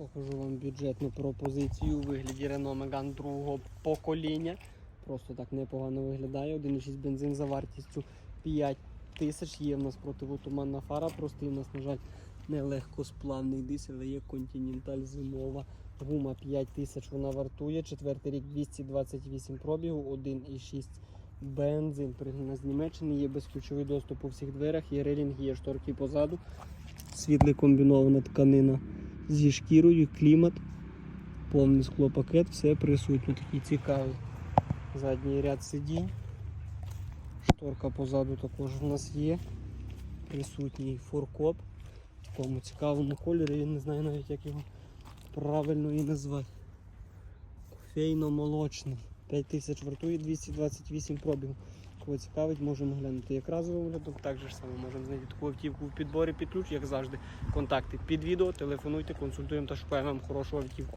Покажу вам бюджетну пропозицію у вигляді Renault Megane другого покоління. Просто так непогано виглядає. 1,6 бензин за вартістю 5 тисяч. Є в нас противотуманна фара, простий у нас, на жаль, не легкосплавний дизель, але є Continental зимова. Гума 5 тисяч вона вартує. Четвертий рік 228 пробігу, 1,6 бензин. Пригнана з Німеччини, є безключовий доступ у всіх дверях, є релінги, є шторки позаду. Світле комбінована тканина зі шкірою, клімат, повний склопакет, все присутнє. Такий цікавий задній ряд сидінь. Шторка позаду також у нас є. Присутній форкоп в такому цікавому кольорі. Я не знаю навіть як його правильно і назвати. Кофейно-молочний. 5000 вартує 228 пробігів. Кого цікавить, можемо глянути як разовий оглядом. так же ж саме можемо знайти таку автівку в підборі під ключ, як завжди. Контакти під відео, телефонуйте, консультуємо та шукаємо вам хорошу автівку.